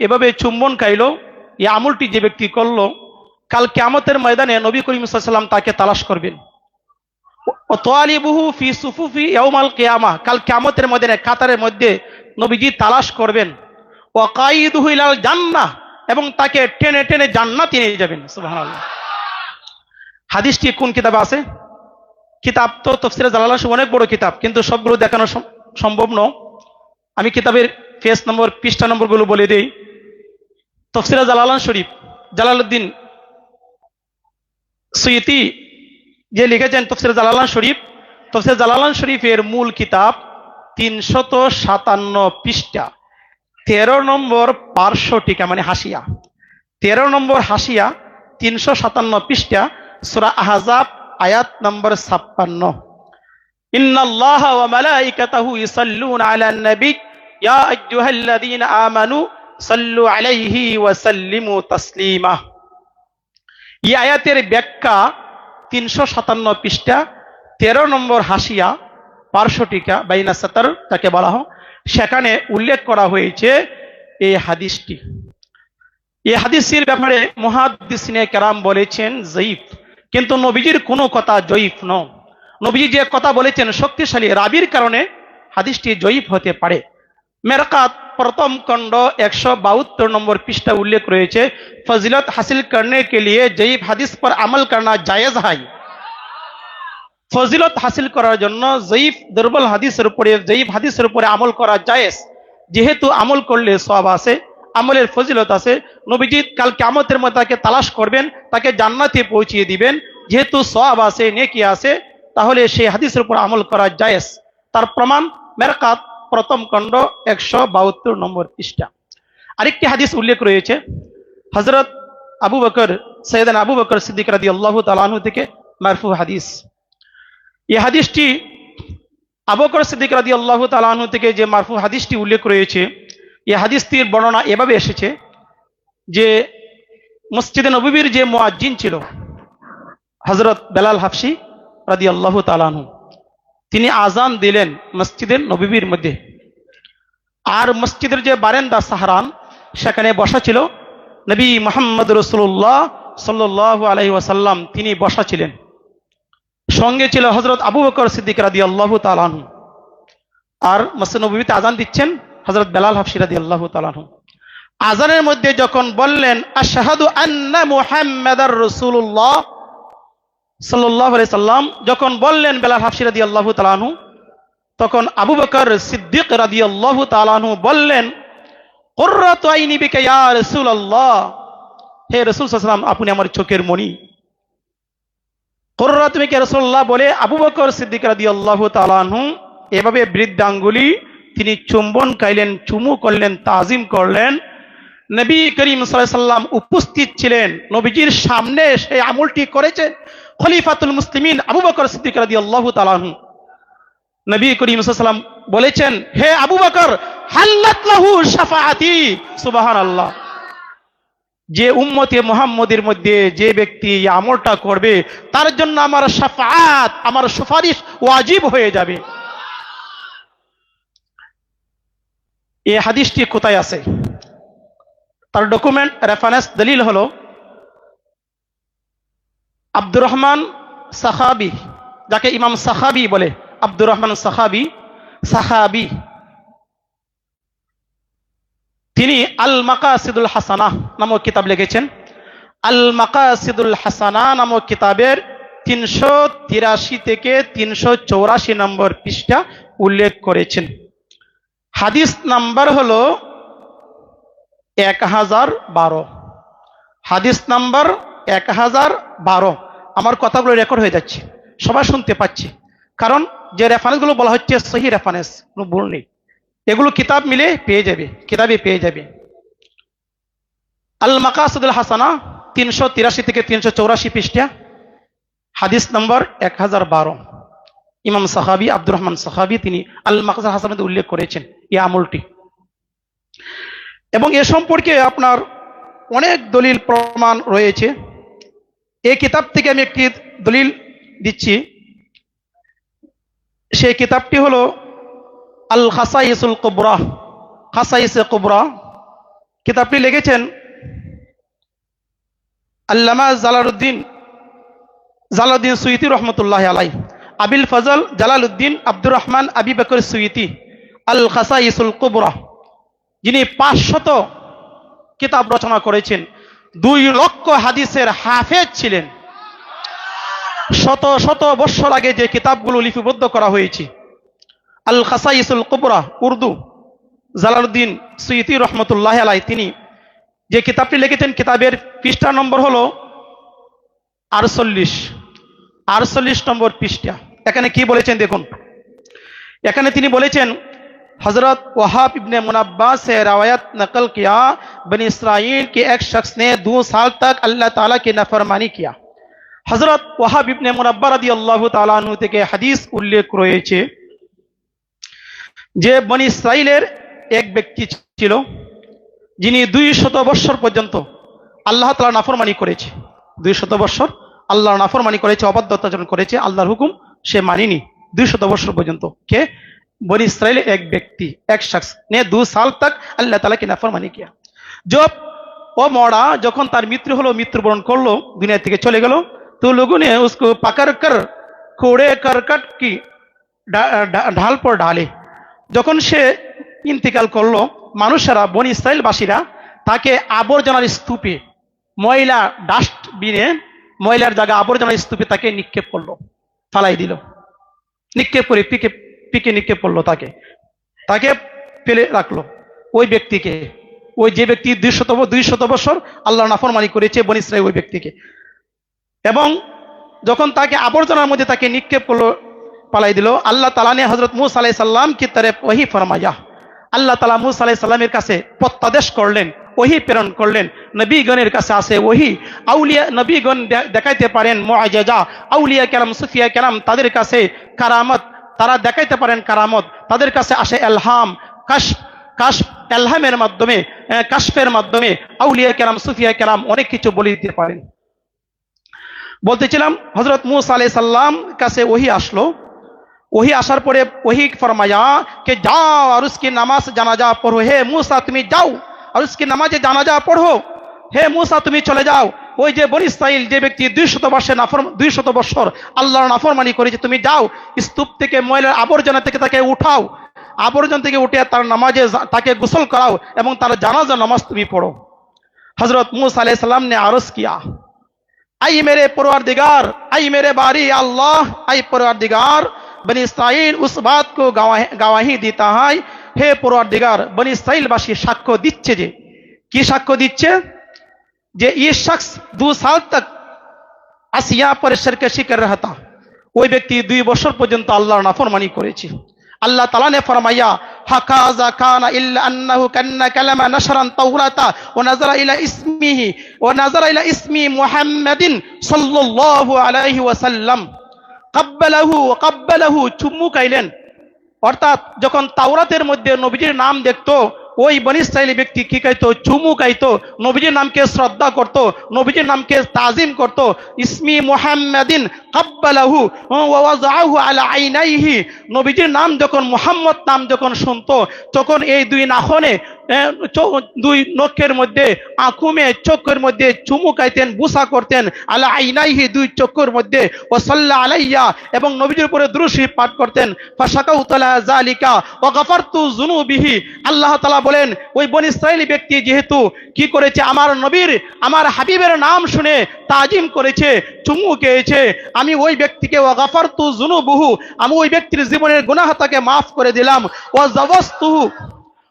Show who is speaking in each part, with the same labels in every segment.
Speaker 1: এভাবে চুম্বন খাইল, এই আমলটি যে ব্যক্তি করল, কাল কেমতের ময়দানে নবী করিম সাল্লাম তাকে তালাশ করবেন। তোয়ালিবুহু ফি সুফুফি ইয়াউমাল কিয়ামা, কাল কিয়ামতের মধ্যে কাতারের মধ্যে নবীজি তালাশ করবেন। ও কাইদুহু ইলাল জান্নাহ, এবং তাকে টেনে টেনে জান্নাতে নিয়ে যাবেন হাদিসটি কোন কিতাবে আছে? কিতাব তো তফসিরে জালালাস অনেক বড় কিতাব, কিন্তু সবগুলো দেখানো সম্ভব নয়। আমি কিতাবের ফেস নম্বর পৃষ্ঠা নম্বরগুলো বলে দিই। তফসিরা জালালান শরীফ, জালালউদ্দিন সুইতি যে লিখেছেন তফসির জালালান শরীফ, তফসির জালালান শরীফের মূল কিতাব তিনশত সাতান্ন পৃষ্ঠা। তেরো নম্বর পার্শ্ব টিকা মানে হাসিয়া। তেরো নম্বর হাসিয়া তিনশো সাতান্ন পৃষ্ঠা, সুরা আহজাব, আয়াত নম্বর ছাপ্পান্ন। ইন্নাল্লাহ ওয়া মালাইকাতাহু ইসাল্লুনা আলান নবী ইয়া আইয়ুহাল্লাযীনা আমানু সাল্লু আলাইহি ওয়া সাল্লিমু তাসলিমা। এই আয়াতের ব্যাখ্যা তিনশো সাতান্ন পৃষ্ঠা, তেরো নম্বর হাসিয়া পার্শ্বটিকা বাইনা সাতার তাকে বলা হয়। সেখানে উল্লেখ করা হয়েছে এই হাদিসটি। এই হাদিসের ব্যাপারে মহাদিসিনে কেরাম বলেছেন, জয়ীফ। কিন্তু নবীজির কোনো কথা জয়ীফ ন নবীজি যে কথা বলেছেন, শক্তিশালী রাবির কারণে হাদিসটি জয়ীফ হতে পারে। মেরকাত প্রথম খণ্ড একশো বাহাত্তর নম্বর পৃষ্ঠা উল্লেখ রয়েছে फजीलत हासिल करने के लिए जयीब হাদিস पर अमल करना जायज है ফজিলত হাসিল করার জন্য জয়ীফ দুর্বল হাদিসের উপরে জয়ীফ হাদিসের উপরে আমল করা জায়েজ যেহেতু আমল করলে সব আছে আমলের ফজিলত আছে নবীজি কাল কেমতের মধ্যে তাকে তালাশ করবেন তাকে জান্নাতে পৌঁছিয়ে দিবেন যেহেতু সব আছে নেকি আছে তাহলে সেই হাদিসের উপর আমল করা জায়েজ তার প্রমাণ মেরকাত প্রথম খণ্ড একশো বাহাত্তর নম্বর পৃষ্ঠা। আরেকটি হাদিস উল্লেখ রয়েছে। হজরত আবু বকর, সৈয়দান আবু বকর সিদ্দিক রাদি আল্লাহ তালাহু থেকে মারফু হাদিস। এই হাদিসটি আবু বকর সিদ্দিক রাদি আল্লাহ তালাহু থেকে যে মারফু হাদিসটি উল্লেখ রয়েছে এই হাদিসটির বর্ণনা এভাবে এসেছে যে মসজিদে নবীর যে মোয়াজ্জিন ছিল হজরত বেলাল হাফসি রাদি আল্লাহ তালাহু তিনি আজান দিলেন মসজিদের নবীর মধ্যে। আর মসজিদের যে বারেন্দা সাহারান, সেখানে বসা ছিল নবী মোহাম্মদ রসুল্লাহ সাল্লাহ আলহি ওয়াসাল্লাম। তিনি বসা ছিলেন। সঙ্গে ছিল হজরত আবু বকর সিদ্দিক রাদি আল্লাহ তালাহু আর মসজিদ নবীতে আজান দিচ্ছেন হজরত বেলাল হাফসি রাদি আল্লাহ তালাহু আজানের মধ্যে যখন বললেন, আশাহাদু আন্না মুহাম্মাদার রসুল্লাহ সাল্লাহ সাল্লাম যখন বললেন বেলাল হাফসি রাদি আল্লাহ তালাহু তখন আবু বকর সিদ্দিক রাদি আল্লাহ তালাহু বললেন, কুররাতু ইয়া রাসূলুল্লাহ, হে রাসূল আলাইহি আপনি আমার চোখের মণি। কুররাতু বিকা রাসূলুল্লাহ বলে আবু বকর সিদ্দিক রাদিয়াল্লাহু তাআলা আনহু এভাবে বৃদ্ধাঙ্গুলি তিনি চুম্বন খাইলেন, চুমু করলেন, তাজিম করলেন। নবী করিম সাল্লাম উপস্থিত ছিলেন, নবীজির সামনে সেই আমলটি করেছেন। খলিফাতুল মুসলিমিন আবু বকর সিদ্দিক রাদিয়াল্লাহু তাআলা আনহু। নবী করিম সাল্লাম বলেছেন, হে আবু বকর, হাল্লাত লাহু শাফাআতি। সুবহানাল্লাহ। যে উম্মতে মোহাম্মদের মধ্যে যে ব্যক্তি আমলটা করবে, তার জন্য আমার শাফাআত, আমার সুপারিশ ওয়াজিব হয়ে যাবে। এই হাদিসটি কোথায় আছে? তার ডকুমেন্ট, রেফারেন্স, দলিল হলো আব্দুর রহমান সাহাবি যাকে ইমাম সাহাবি বলে। আব্দুর রহমান সাহাবি সাহাবি তিনি আল মাকাসিদুল হাসানা নামক কিতাব লিখেছেন। আল মাকাসিদুল হাসানা নামক কিতাবের তিনশো তিরাশি থেকে তিনশো চৌরাশি নম্বর পৃষ্ঠা উল্লেখ করেছেন। হাদিস নাম্বার হলো এক হাজার বারো। হাদিস নাম্বার এক হাজার বারো। আমার কথাগুলো রেকর্ড হয়ে যাচ্ছে, সবাই শুনতে পাচ্ছে। কারণ যে রেফারেন্সগুলো বলা হচ্ছে সহি রেফারেন্স কোনো ভুল নেই। এগুলো কিতাব মিলে পেয়ে যাবে, কিতাবে পেয়ে যাবে। আল মাকাসুদুল হাসানা, তিনশো তিরাশি থেকে তিনশো চৌরাশি পৃষ্ঠা, হাদিস নম্বর এক হাজার বারো। ইমাম সাহাবি, আব্দুর রহমান সাহাবি, তিনি আল মাকাসুদ হাসানের উল্লেখ করেছেন এই আমলটি। এবং এ সম্পর্কে আপনার অনেক দলিল, প্রমাণ রয়েছে। এই কিতাব থেকে আমি একটি দলিল দিচ্ছি। সেই কিতাবটি হলো আল খাসাইসুল কুবরা, খাসাইসে কুবরা। কিতাবটি লিখেছেন আল্লামা জালালউদ্দিন জালালউদ্দিন সুইতি রহমতুল্লাহ আলাই Abil Fazl Jalaluddin Abdur Rahman Abi Bakr Suyuti, আল খাসাইসুল কুবরা। যিনি পাঁচশত কিতাব রচনা করেছেন। দুই লক্ষ হাদিসের হাফেজ ছিলেন। শত শত বৎসর আগে যে কিতাবগুলো লিপিবদ্ধ করা হয়েছে আল খাসাইসুল কুবরা, উর্দু, জালালউদ্দিন সুইতি রহমতুল্লাহ আলাই তিনি যে কিতাবটি লিখেছেন, কিতাবের পৃষ্ঠা নম্বর হলো আটচল্লিশ। আটচল্লিশ নম্বর পৃষ্ঠা। এখানে কি বলেছেন দেখুন। এখানে তিনি বলেছেন हजरत वहाब इब्ने मुनब्बा से रवायत नकल किया बनी इसराइल के एक शख्स ने दो साल तक अल्लाह ताला की नफरमानी किया হজরত ওয়াহাব ইবনে মুনাব্বা রাদিয়াল্লাহু তাআলা আনহু থেকে হাদিস উল্লেখ রয়েছে যে বনি ইসরাইলের এক ব্যক্তি ছিল যিনি দুই শত বৎসর পর্যন্ত আল্লাহ তালা নাফরমানি করেছে দুই শত বৎসর আল্লাহর নাফরমানি করেছে অবাধ্যতাচরণ করেছে আল্লাহর হুকুম সে মানিনি দুই শত বৎসর পর্যন্ত কে বনি ইসরায়েল এক ব্যক্তি, এক শখস, নে দু সাল তাক আল্লাহ তালাকে নাফর মানি গিয়া জব ও মরা যখন তার মৃত্যু হলো, মৃত্যুবরণ করল, দুনিয়া থেকে চলে গেল, তো লোগুনে উসকো পাকার কর কোড়ে করকট কি ঢাল পর ঢালে। যখন সে ইন্তিকাল করল, মানুষেরা, বনি ইসরায়েলবাসীরা তাকে আবর্জনার স্তূপে, ময়লা ডাস্টবিনে ময়লার জায়গা আবর্জনার স্তূপে তাকে নিক্ষেপ করল, ফালাই দিল। নিক্ষেপ করে পিকেপ পিকে নিক্ষেপ তাকে। তাকে ফেলে রাখল। ওই ব্যক্তিকে। ওই যে ব্যক্তি দুইশত দুইশত বছর আল্লাহ নাফরমানি করেছে বনিসরাই ওই ব্যক্তিকে। এবং যখন তাকে আবর্জনার মধ্যে তাকে নিক্ষেপ করল, পালাই দিল, আল্লাহ তালানে হজরত মুস আলাই সাল্লামকে তারে ওহি ফরমাইয়া আল্লাহ তালা মুস আলাই সাল্লামের কাছে প্রত্যাদেশ করলেন, ওহি প্রেরণ করলেন। নবীগণের কাছে আসে ওহি। আউলিয়া নবীগণ দেখাইতে পারেন মোয়াজা আউলিয়া কেরাম, সুফিয়া কেরাম তাদের কাছে কারামত তারা দেখাইতে পারেন কারামত। তাদের কাছে আসে এলহাম কাশ কাশ এলহামের মাধ্যমে কাশফের মাধ্যমে আউলিয়া কেরাম, সুফিয়া কেরাম অনেক কিছু বলে দিতে পারেন। বলতেছিলাম হজরত মুসা আলাই সাল্লাম কাছে ওহি আসলো। ওহি আসার পরে ওহি ফরমায়া কে যাও, আর উসকি নামাজ জানাজা পড়ো। হে মুসা, তুমি যাও, আর উসকি নামাজে জানাজা পড়ো। হে মুসা, তুমি চলে যাও। ওই যে বন ইসরাইল যে ব্যক্তি দুইশত বর্ষে নাফর দুইশত বছর আল্লাহর নাফরমানি করেছে, তুমি যাও স্তূপ থেকে ময়লার আবর্জনা থেকে তাকে উঠাও। আবর্জন থেকে উঠে তার নামাজে তাকে গোসল করাও এবং তার জানাজা নামাজ তুমি পড়ো। হজরত মুস আলাইসাল্লাম নে আরজ কিয়া আই মেরে পরওয়ার দিগার আই মেরে বাড়ি আল্লাহ, আই পরওয়ার দিগার বনি ইসরাইল উস বাত কো গাওয়াহি দিতা হয়। হে পরওয়ার দিগার বনি ইসরাইলবাসী, সাক্ষ্য দিচ্ছে যে, কি সাক্ষ্য দিচ্ছে? যে ये शख्स दो साल तक আসিয়া पर सरकशी कर रहा था ওই ব্যক্তি দুই বছর পর্যন্ত আল্লাহর নাফরমানি করেছে আল্লাহ তালা ने फरमाया हकाजा कान इल्ला अन्नहु कन्न कलमा नशरन तौराता व नजर इला इस्मिहि व नजर इला इस्मी मुहम्मदिन सल्लल्लाहु अलैहि वसल्लम কাব্বালাহু ও কাব্বালাহু চুম্মু খাইলেন অর্থাৎ যখন তাওরাতের মধ্যে নবীজির নাম দেখতো ওই বনিসাইলি ব্যক্তি কি খাইতো চুমু খাইতো নবীজির নামকে শ্রদ্ধা করত। নবীজির নামকে তাজিম করত। ইসমি মুহাম্মাদিন কাব্বালাহু ওয়া ওয়াজাহু আলা আইনাইহি। নবীজির নাম যখন মোহাম্মদ নাম যখন শুনতো, তখন এই দুই নাখনে দুই নখের মধ্যে আঁকুমে চোখের মধ্যে চুমু খাইতেন, বুসা করতেন। আলা আইনাইহি দুই চোখের মধ্যে, ও সাল্লা আলাইয়া, এবং নবীজির উপরে দুরুশি পাঠ করতেন। ফাশাকাউ তালা জালিকা যুনুবিহি। আল্লাহ তাআলা বলেন, ওই বনি ব্যক্তি যেহেতু কি করেছে, আমার নবীর, আমার হাবিবের নাম শুনে তাজিম করেছে, চুমু খেয়েছে, আমি ওই ব্যক্তিকে ওয়া গাফারতু যুনুবুহু, আমি ওই ব্যক্তির জীবনের গুনাহ তাকে মাফ করে দিলাম। ওয়া জাওয়াজতুহু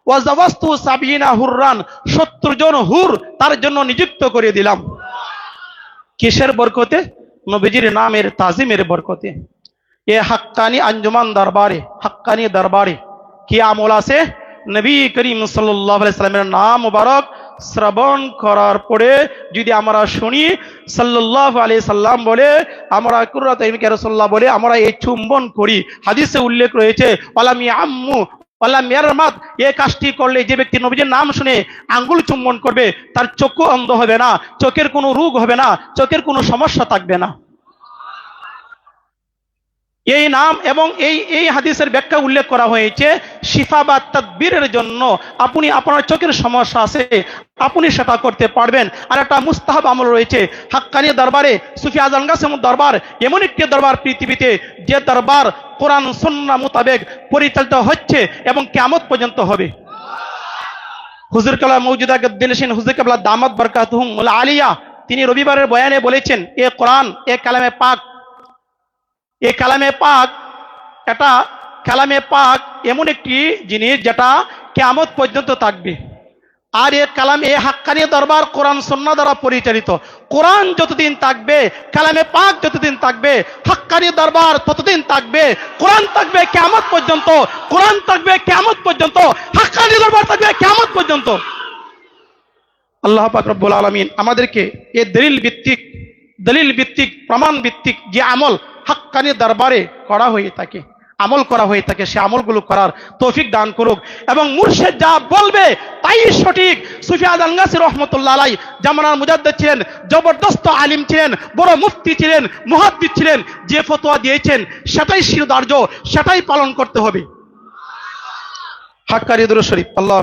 Speaker 1: ওয়াজাবাস্তু সাবিনা হুররান, সত্তর জন হুর তার জন্য নিযুক্ত করে দিলাম। কিসের বরকতে? নবীজির নামের, তাজিমের বরকতে। এ হাক্কানি আঞ্জুমান দরবারে, হাক্কানি দরবারে। কি আমল আছে? নবী করিম সাল্লামের নাম মুবারক শ্রবণ করার পরে যদি আমরা শুনি, সাল্লাল্লাহু আলাইহি সাল্লাম বলে, আমরা ইমকে বলে, আমরা এই চুম্বন করি। হাদিসে উল্লেখ রয়েছে ওয়ালামি আম্মু আল্লাহ মেয়ারমাত এ কাজটি করলে যে ব্যক্তি নবীজির নাম শুনে আঙ্গুল চুম্বন করবে, তার চক্ষু অন্ধ হবে না, চোখের কোনো রোগ হবে না, চোখের কোনো সমস্যা থাকবে না। এই নাম এবং এই এই হাদিসের ব্যাখ্যা উল্লেখ করা হয়েছে, শিফা বা তদবিরের জন্য। আপনি আপনার চোখের সমস্যা আছে, আপনি সেটা করতে পারবেন। আর একটা মুস্তাহাব আমল রয়েছে, হাক্কানি দরবারে, সুফি আজম গাছেম দরবার, এমন একটি দরবার পৃথিবীতে, যে দরবার কোরআন সন্না মোতাবেক পরিচালিত হচ্ছে এবং কেমত পর্যন্ত হবে। হুজুর কালা মৌজুদা গদ্দিন হুজুর কাবলা দামাত বরকাতুহুম মুলা আলিয়া, তিনি রবিবারের বয়ানে বলেছেন, এ কোরআন, এ কালামে পাক এ কালামে পাক এটা কালামে পাক এমন একটি জিনিস যেটা কেয়ামত পর্যন্ত থাকবে। আর এ কালাম, এ হাক্কানি দরবার কোরআন সন্না দ্বারা পরিচালিত। কোরআন যতদিন থাকবে, কালামে পাক যতদিন থাকবে, হাক্কানি দরবার ততদিন থাকবে, কোরআন থাকবে কেয়ামত পর্যন্ত, কোরআন থাকবে কেয়ামত পর্যন্ত, হাক্কানি দরবার থাকবে কেয়ামত পর্যন্ত। আল্লাহ রব্বুল আলমিন আমাদেরকে এ দলিল ভিত্তিক দলিল ভিত্তিক, প্রমাণ ভিত্তিক যে আমল হাক্কানি দরবারে করা হয়ে থাকে, আমল করা হয়ে থাকে, সে আমলগুলো করার তৌফিক দান করুক। এবং মুর্শেদ যা বলবে তাই সঠিক। সুফিয়াদ আলগাসি রহমতুল্লাহ আলাই জামানার মুজাদ্দ ছিলেন, জবরদস্ত আলিম ছিলেন, বড় মুফতি ছিলেন মুহাদ্দিদ ছিলেন, যে ফতোয়া দিয়েছেন সেটাই শিরদার্য, সেটাই পালন করতে হবে। হাক্কারি শরীফ আল্লাহ